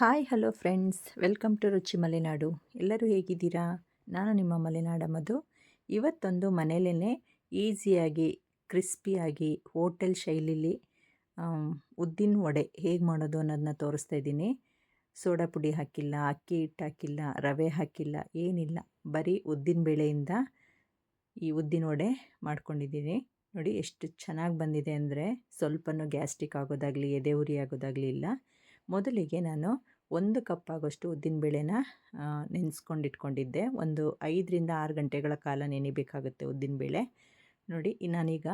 Hi hello friends welcome to Ruchi Malenadu ಎಲ್ಲರೂ ಹೇಗಿದ್ದೀರಾ? ನಾನು ನಿಮ್ಮ ಮಲೆನಾಡ ಮಧು. ಇವತ್ತೊಂದು ಮನೆಯಲ್ಲೇ ಈಸಿಯಾಗಿ, ಕ್ರಿಸ್ಪಿಯಾಗಿ ಹೋಟೆಲ್ ಶೈಲಿಲಿ ಉದ್ದಿನ ವಡೆ ಹೇಗೆ ಮಾಡೋದು ಅನ್ನೋದನ್ನ ತೋರಿಸ್ತಾ ಇದ್ದೀನಿ. ಸೋಡಾ ಪುಡಿ ಹಾಕಿಲ್ಲ, ಅಕ್ಕಿ ಹಿಟ್ಟು ಹಾಕಿಲ್ಲ ರವೆ ಹಾಕಿಲ್ಲ, ಏನಿಲ್ಲ. ಬರೀ ಉದ್ದಿನ ಬೇಳೆಯಿಂದ ಈ ಉದ್ದಿನ ವಡೆ ಮಾಡ್ಕೊಂಡಿದ್ದೀನಿ. ನೋಡಿ, ಎಷ್ಟು ಚೆನ್ನಾಗಿ ಬಂದಿದೆ ಅಂದರೆ ಸ್ವಲ್ಪನೂ ಗ್ಯಾಸ್ಟ್ರಿಕ್ ಆಗೋದಾಗಲಿ, ಎದೆ ಉರಿ ಆಗೋದಾಗಲಿ ಇಲ್ಲ. ಮೊದಲಿಗೆ ನಾನು ಒಂದು ಕಪ್ ಆಗೋಷ್ಟು ಉದ್ದಿನಬೇಳೆನ ನೆನೆಸ್ಕೊಂಡಿಟ್ಕೊಂಡಿದ್ದೆ ಒಂದು ಐದರಿಂದ ಆರು ಗಂಟೆಗಳ ಕಾಲ ನೆನಿಬೇಕಾಗುತ್ತೆ ಉದ್ದಿನಬೇಳೆ ನೋಡಿ ನಾನೀಗ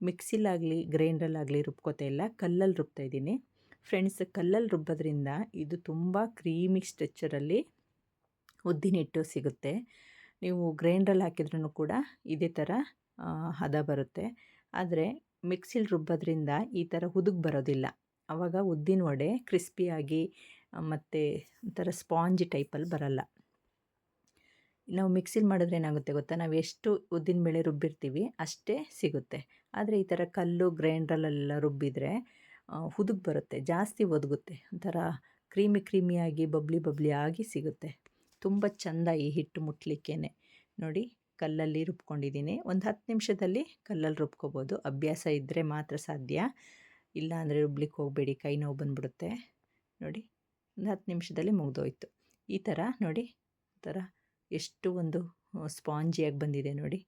ಮಿಕ್ಸಿಲಾಗಲಿ ಗ್ರೈಂಡ್ರಲ್ಲಾಗಲಿ ರುಬ್ಕೋತಾ ಇಲ್ಲ, ಕಲ್ಲಲ್ಲಿ ರುಬ್ತಾ ಇದ್ದೀನಿ. ಫ್ರೆಂಡ್ಸ್, ಕಲ್ಲಲ್ಲಿ ರುಬ್ಬೋದ್ರಿಂದ ಇದು ತುಂಬ ಕ್ರೀಮಿ ಸ್ಟ್ರೆಚ್ಚರಲ್ಲಿ ಉದ್ದಿನ ಹಿಟ್ಟು ಸಿಗುತ್ತೆ. ನೀವು ಗ್ರೈಂಡ್ರಲ್ಲಿ ಹಾಕಿದ್ರೂ ಕೂಡ ಇದೇ ಥರ ಹದ ಬರುತ್ತೆ. ಆದರೆ ಮಿಕ್ಸಿಲಿ ರುಬ್ಬೋದ್ರಿಂದ ಈ ಥರ ಹುದುಗ್ ಬರೋದಿಲ್ಲ. ಆವಾಗ ಉದ್ದಿನ ವಡೆ ಕ್ರಿಸ್ಪಿಯಾಗಿ ಮತ್ತು ಒಂಥರ ಸ್ಪಾಂಜ್ ಟೈಪಲ್ಲಿ ಬರಲ್ಲ. ನಾವು ಮಿಕ್ಸಿಲಿ ಮಾಡಿದ್ರೆ ಏನಾಗುತ್ತೆ ಗೊತ್ತಾ? ನಾವು ಎಷ್ಟು ಉದ್ದಿನ ಬೇಳೆ ರುಬ್ಬಿರ್ತೀವಿ ಅಷ್ಟೇ ಸಿಗುತ್ತೆ. ಆದರೆ ಈ ಥರ ಕಲ್ಲು ಗ್ರೈಂಡ್ರಲ್ಲೆಲ್ಲ ರುಬ್ಬಿದರೆ ಹುದುಗ್ ಬರುತ್ತೆ, ಜಾಸ್ತಿ ಒದಗುತ್ತೆ. ಒಂಥರ ಕ್ರೀಮಿ ಕ್ರೀಮಿಯಾಗಿ ಬಬ್ಲಿ ಬಬ್ಲಿ ಆಗಿ ಸಿಗುತ್ತೆ. ತುಂಬ ಚೆಂದ ಈ ಹಿಟ್ಟು ಮುಟ್ಲಿಕ್ಕೇ ನೋಡಿ, ಕಲ್ಲಲ್ಲಿ ರುಬ್ಕೊಂಡಿದ್ದೀನಿ. ಒಂದು ಹತ್ತು ನಿಮಿಷದಲ್ಲಿ ಕಲ್ಲಲ್ಲಿ ರುಬ್ಕೋಬೋದು. ಅಭ್ಯಾಸ ಇದ್ದರೆ ಮಾತ್ರ ಸಾಧ್ಯ. ಇಲ್ಲ ಅಂದರೆ ರುಬ್ಲಿಕ್ಕೆ ಹೋಗಬೇಡಿ, ಕೈ ನೋವು ಬಂದುಬಿಡುತ್ತೆ. ನೋಡಿ, ಒಂದು ಹತ್ತು ನಿಮಿಷದಲ್ಲಿ ಮುಗಿದೋಯ್ತು. ಈ ಥರ ನೋಡಿ ಥರ ಎಷ್ಟು ಒಂದು ಸ್ಪಾಂಜಿಯಾಗಿ ಬಂದಿದೆ ನೋಡಿ.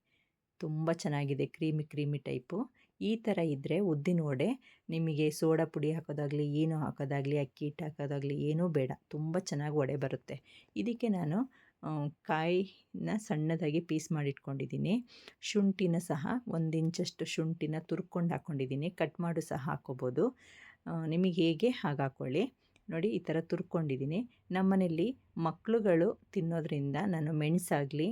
ತುಂಬ ಚೆನ್ನಾಗಿದೆ, ಕ್ರೀಮಿ ಕ್ರೀಮಿ ಟೈಪು. ಈ ಥರ ಇದ್ದರೆ ಉದ್ದಿನ ವಡೆ, ನಿಮಗೆ ಸೋಡಾ ಪುಡಿ ಹಾಕೋದಾಗಲಿ, ಏನು ಹಾಕೋದಾಗಲಿ, ಅಕ್ಕಿ ಹಿಟ್ಟು ಹಾಕೋದಾಗಲಿ, ಏನೂ ಬೇಡ. ತುಂಬ ಚೆನ್ನಾಗಿ ವಡೆ ಬರುತ್ತೆ. ಇದಕ್ಕೆ ನಾನು ಕಾಯಿನ ಸಣ್ಣದಾಗಿ ಪೀಸ್ ಮಾಡಿಟ್ಕೊಂಡಿದ್ದೀನಿ. ಶುಂಠಿನ ಸಹ ಒಂದು ಇಂಚಷ್ಟು ಶುಂಠಿನ ತುರ್ಕೊಂಡು ಹಾಕ್ಕೊಂಡಿದ್ದೀನಿ ಕಟ್ ಮಾಡು ಸಹ ಹಾಕ್ಕೋಬೋದು. ನಿಮಗೆ ಹೇಗೆ ಹಾಗೆ ಹಾಕ್ಕೊಳ್ಳಿ ನೋಡಿ, ಈ ಥರ ತುರ್ಕೊಂಡಿದ್ದೀನಿ. ನಮ್ಮನೆಯಲ್ಲಿ ಮಕ್ಕಳುಗಳು ತಿನ್ನೋದ್ರಿಂದ ನಾನು ಮೆಣಸಾಗಲಿ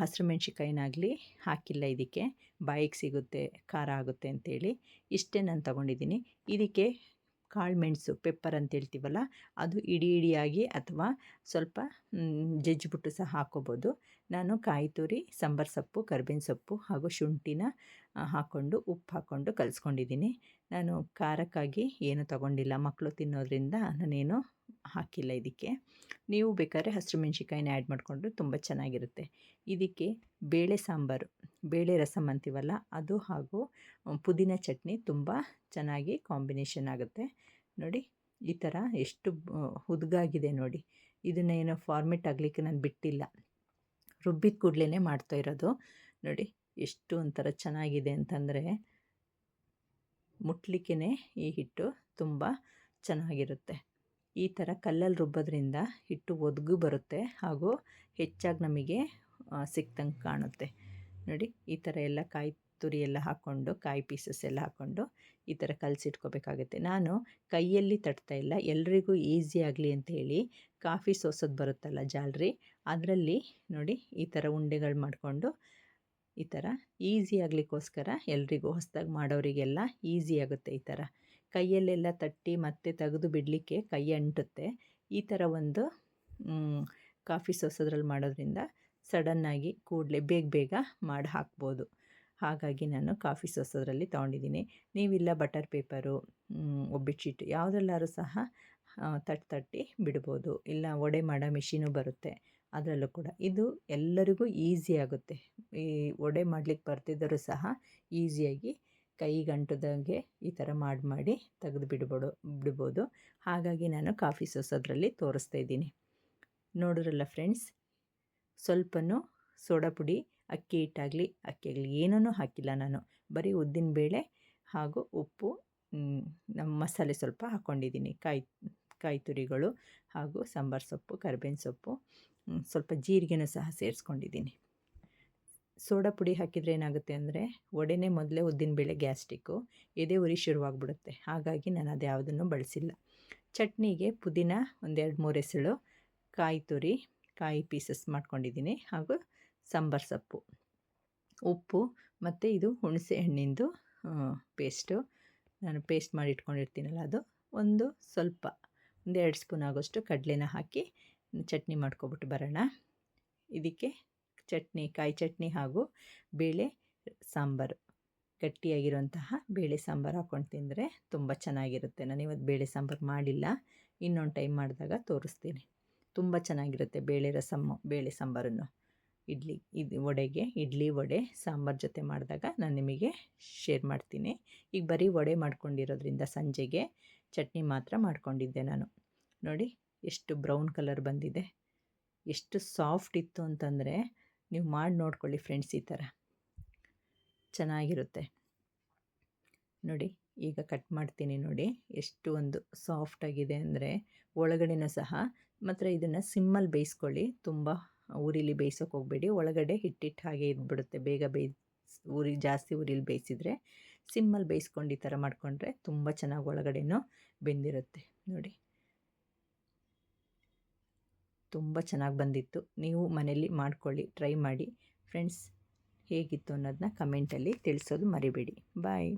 ಹಸಿರು ಮೆಣಸಿಕಾಯಿನಾಗಲಿ ಹಾಕಿಲ್ಲ ಇದಕ್ಕೆ. ಬಾಯಿಗೆ ಸಿಗುತ್ತೆ, ಖಾರ ಆಗುತ್ತೆ ಅಂತೇಳಿ ಇಷ್ಟೇ ನಾನು ತಗೊಂಡಿದ್ದೀನಿ. ಇದಕ್ಕೆ ಕಾಳು ಮೆಣಸು, ಪೆಪ್ಪರ್ ಅಂತ ಹೇಳ್ತೀವಲ್ಲ, ಅದು ಇಡಿ ಇಡಿಯಾಗಿ ಅಥವಾ ಸ್ವಲ್ಪ ಜಜ್ಜಿಬಿಟ್ಟು ಸಹ ಹಾಕೋಬೋದು. ನಾನು ಕಾಯಿ ತುರಿ, ಸಾಂಬಾರು ಸೊಪ್ಪು, ಕರ್ಬೇವಿನ ಸೊಪ್ಪು ಹಾಗೂ ಶುಂಠಿನ ಹಾಕ್ಕೊಂಡು ಉಪ್ಪು ಹಾಕ್ಕೊಂಡು ಕಲಿಸ್ಕೊಂಡಿದ್ದೀನಿ. ನಾನು ಖಾರಕ್ಕಾಗಿ ಏನು ತಗೊಂಡಿಲ್ಲ. ಮಕ್ಕಳು ತಿನ್ನೋದ್ರಿಂದ ನಾನೇನು ಹಾಕಿಲ್ಲ ಇದಕ್ಕೆ. ನೀವು ಬೇಕಾದ್ರೆ ಹಸಿರು ಮೆಣಸಿಕಾಯಿನ ಆ್ಯಡ್ ಮಾಡಿಕೊಂಡ್ರೆ ತುಂಬ ಚೆನ್ನಾಗಿರುತ್ತೆ. ಇದಕ್ಕೆ ಬೇಳೆ ಸಾಂಬಾರು. ಬೇಳೆ ರಸಮ್ ಅಂತೀವಲ್ಲ, ಅದು ಹಾಗೂ ಪುದೀನ ಚಟ್ನಿ ತುಂಬ ಚೆನ್ನಾಗಿ ಕಾಂಬಿನೇಷನ್ ಆಗುತ್ತೆ. ನೋಡಿ, ಈ ಥರ ಎಷ್ಟು ಹುದುಗಾಗಿದೆ ನೋಡಿ. ಇದನ್ನು ಏನೋ ಫಾರ್ಮೆಟ್ ಆಗಲಿಕ್ಕೆ ನಾನು ಬಿಟ್ಟಿಲ್ಲ. ರುಬ್ಬಿದ ಕೂಡಲೇ ಮಾಡ್ತಾ ಇರೋದು. ನೋಡಿ, ಎಷ್ಟು ಒಂಥರ ಚೆನ್ನಾಗಿದೆ ಅಂತಂದರೆ ಮುಟ್ಲಿಕ್ಕೇ ಈ ಹಿಟ್ಟು ತುಂಬ ಚೆನ್ನಾಗಿರುತ್ತೆ. ಈ ಥರ ಕಲ್ಲಲ್ಲಿ ರುಬ್ಬೋದ್ರಿಂದ ಹಿಟ್ಟು ಒದಗು ಬರುತ್ತೆ ಹಾಗೂ ಹೆಚ್ಚಾಗಿ ನಮಗೆ ಸಿಕ್ತಂಗೆ ಕಾಣುತ್ತೆ. ನೋಡಿ, ಈ ಥರ ಎಲ್ಲ ಕಾಯಿ ತುರಿ ಎಲ್ಲ ಹಾಕ್ಕೊಂಡು ಕಾಯಿ ಪೀಸಸ್ ಎಲ್ಲ ಹಾಕ್ಕೊಂಡು ಈ ಥರ ಕಲಸಿಟ್ಕೋಬೇಕಾಗುತ್ತೆ. ನಾನು ಕೈಯಲ್ಲಿ ತಟ್ತಾ ಇಲ್ಲ, ಎಲ್ರಿಗೂ ಈಸಿ ಆಗಲಿ ಅಂತ ಹೇಳಿ ಕಾಫಿ ಸೋಸೋದು ಬರುತ್ತಲ್ಲ ಜಾಲ್ರಿ, ಅದರಲ್ಲಿ ನೋಡಿ ಈ ಥರ ಉಂಡೆಗಳು ಮಾಡಿಕೊಂಡು ಈ ಥರ ಈಸಿ ಆಗಲಿಕ್ಕೋಸ್ಕರ ಎಲ್ರಿಗೂ ಹೊಸದಾಗಿ ಮಾಡೋರಿಗೆಲ್ಲ ಈಸಿ ಆಗುತ್ತೆ ಈ ಥರ. ಕೈಯಲ್ಲೆಲ್ಲ ತಟ್ಟಿ ಮತ್ತೆ ತೆಗೆದು ಬಿಡಲಿಕ್ಕೆ ಕೈ ಅಂಟುತ್ತೆ. ಈ ಥರ ಒಂದು ಕಾಫಿ ಸೋಸೋದ್ರಲ್ಲಿ ಮಾಡೋದ್ರಿಂದ ಸಡನ್ನಾಗಿ ಕೂಡಲೇ ಬೇಗ ಬೇಗ ಮಾಡಿ ಹಾಕ್ಬೋದು. ಹಾಗಾಗಿ ನಾನು ಕಾಫಿ ಸೋಸೋದ್ರಲ್ಲಿ ತೊಗೊಂಡಿದ್ದೀನಿ. ನೀವಿಲ್ಲ ಬಟರ್ ಪೇಪರು ಒಬ್ಬಿಟ್ಟು ಯಾವುದ್ರಲ್ಲಾದ್ರೂ ಸಹ ತಟ್ಟು ತಟ್ಟಿ ಬಿಡ್ಬೋದು. ಇಲ್ಲ ವಡೆ ಮಾಡೋ ಮಿಷಿನು ಬರುತ್ತೆ ಅದರಲ್ಲೂ ಕೂಡ. ಇದು ಎಲ್ಲರಿಗೂ ಈಸಿ ಆಗುತ್ತೆ. ಈ ವಡೆ ಮಾಡ್ಲಿಕ್ಕೆ ಬರ್ತಿದ್ದರೂ ಸಹ ಈಸಿಯಾಗಿ ಕೈಗಂಟದಂಗೆ ಈ ಥರ ಮಾಡಿ ಮಾಡಿ ತೆಗೆದು ಬಿಡ್ಬೋದು ಬಿಡ್ಬೋದು. ಹಾಗಾಗಿ ನಾನು ಕಾಫಿ ಸೋಸೋದ್ರಲ್ಲಿ ತೋರಿಸ್ತಾ ಇದ್ದೀನಿ. ನೋಡಿದ್ರಲ್ಲ ಫ್ರೆಂಡ್ಸ್ ಸ್ವಲ್ಪನೂ ಸೋಡಾ ಪುಡಿ, ಅಕ್ಕಿ ಹಿಟ್ಟಾಗಲಿ ಅಕ್ಕಿ ಆಗಲಿ ಏನೂ ಹಾಕಿಲ್ಲ ನಾನು. ಬರೀ ಉದ್ದಿನ ಬೇಳೆ ಹಾಗೂ ಉಪ್ಪು ನಮ್ಮ ಮಸಾಲೆ ಸ್ವಲ್ಪ ಹಾಕ್ಕೊಂಡಿದ್ದೀನಿ ಕಾಯಿ ಕಾಯಿ ತುರಿಗಳು ಹಾಗೂ ಸಾಂಬಾರು ಸೊಪ್ಪು, ಕರ್ಬೇವಿನ ಸೊಪ್ಪು ಸ್ವಲ್ಪ ಜೀರಿಗೆನೂ ಸಹ ಸೇರಿಸ್ಕೊಂಡಿದ್ದೀನಿ. ಸೋಡಾ ಪುಡಿ ಹಾಕಿದರೆ ಏನಾಗುತ್ತೆ ಅಂದರೆ ಒಡೆನೆ ಮೊದಲೇ ಉದ್ದಿನಬೇಳೆ ಗ್ಯಾಸ್ಟಿಕ್ಕು ಎದೆ ಉರಿ ಶುರುವಾಗ್ಬಿಡುತ್ತೆ. ಹಾಗಾಗಿ ನಾನು ಅದು ಯಾವುದನ್ನು ಬಳಸಿಲ್ಲ. ಚಟ್ನಿಗೆ ಪುದೀನ ಒಂದೆರಡು ಮೂರು ಎಸಳು ಕಾಯಿ ತುರಿ ಕಾಯಿ ಪೀಸಸ್ ಮಾಡ್ಕೊಂಡಿದ್ದೀನಿ ಹಾಗೂ ಸಾಂಬಾರು ಸೊಪ್ಪು. ಉಪ್ಪು ಮತ್ತು ಇದು ಹುಣಸೆ ಹಣ್ಣಿಂದು ಪೇಸ್ಟು ನಾನು ಪೇಸ್ಟ್ ಮಾಡಿ ಇಟ್ಕೊಂಡಿರ್ತೀನಲ್ಲ ಅದು. ಒಂದು ಸ್ವಲ್ಪ, ಒಂದು ಎರಡು ಸ್ಪೂನ್ ಆಗೋಷ್ಟು ಕಡಲೆನ ಹಾಕಿ ಚಟ್ನಿ ಮಾಡ್ಕೊಬಿಟ್ಟು ಬರೋಣ. ಇದಕ್ಕೆ ಚಟ್ನಿ, ಕಾಯಿ ಚಟ್ನಿ ಹಾಗೂ ಬೇಳೆ ಸಾಂಬಾರು. ಗಟ್ಟಿಯಾಗಿರುವಂತಹ ಬೇಳೆ ಸಾಂಬಾರು ಹಾಕ್ಕೊಂಡು ತಿಂದರೆ ತುಂಬ ಚೆನ್ನಾಗಿರುತ್ತೆ. ನಾನು ಇವತ್ತು ಬೇಳೆ ಸಾಂಬಾರು ಮಾಡಿಲ್ಲ. ಇನ್ನೊಂದು ಟೈಮ್ ಮಾಡಿದಾಗ ತೋರಿಸ್ತೀನಿ. ತುಂಬ ಚೆನ್ನಾಗಿರುತ್ತೆ ಬೇಳೆ ರಸಮ್ಮು ಬೇಳೆ ಸಾಂಬಾರನ್ನು. ಇಡ್ಲಿ, ಇದು ವಡೆಗೆ, ಇಡ್ಲಿ ವಡೆ, ಸಾಂಬಾರು ಜೊತೆ ಮಾಡಿದಾಗ ನಾನು ನಿಮಗೆ ಶೇರ್ ಮಾಡ್ತೀನಿ. ಈಗ ಬರೀ ವಡೆ ಮಾಡ್ಕೊಂಡಿರೋದ್ರಿಂದ ಸಂಜೆಗೆ ಚಟ್ನಿ ಮಾತ್ರ ಮಾಡ್ಕೊಂಡಿದ್ದೆ ನಾನು. ನೋಡಿ, ಎಷ್ಟು ಬ್ರೌನ್ ಕಲರ್ ಬಂದಿದೆ. ಎಷ್ಟು ಸಾಫ್ಟ್ ಇತ್ತು ಅಂತಂದರೆ, ನೀವು ಮಾಡಿ ನೋಡ್ಕೊಳ್ಳಿ ಫ್ರೆಂಡ್ಸ್ ಈ ಥರ ಚೆನ್ನಾಗಿರುತ್ತೆ. ನೋಡಿ, ಈಗ ಕಟ್ ಮಾಡ್ತೀನಿ ನೋಡಿ. ಎಷ್ಟು ಒಂದು ಸಾಫ್ಟಾಗಿದೆ ಅಂದರೆ ಒಳಗಡೆನ ಸಹ ಮಾತ್ರ ಇದನ್ನು ಸಿಮ್ಮಲ್ಲಿ ಬೇಯಿಸ್ಕೊಳ್ಳಿ. ತುಂಬ ಉರಿಲಿ ಬೇಯಿಸೋಕೆ ಹೋಗಬೇಡಿ. ಒಳಗಡೆ ಹಿಟ್ಟಿಟ್ಟು ಹಾಗೆ ಇದ್ಬಿಡುತ್ತೆ. ಬೇಗ ಬೇಯ್, ಉರಿ, ಜಾಸ್ತಿ ಉರಿಲಿ ಬೇಯಿಸಿದರೆ ಸಿಮ್ಮಲ್ಲಿ ಬೇಯಿಸ್ಕೊಂಡು ಈ ಥರ ಮಾಡಿಕೊಂಡ್ರೆ ತುಂಬ ಚೆನ್ನಾಗಿ ಒಳಗಡೆನೂ ಬೆಂದಿರುತ್ತೆ. ನೋಡಿ. ತುಂಬ ಚೆನ್ನಾಗಿ ಬಂದಿತ್ತು. ನೀವು ಮನೇಲಿ ಮಾಡ್ಕೊಳ್ಳಿ, ಟ್ರೈ ಮಾಡಿ. ಫ್ರೆಂಡ್ಸ್, ಹೇಗಿತ್ತು ಅನ್ನೋದನ್ನ ಕಮೆಂಟಲ್ಲಿ ತಿಳಿಸೋದು ಮರಿಬೇಡಿ. ಬಾಯ್.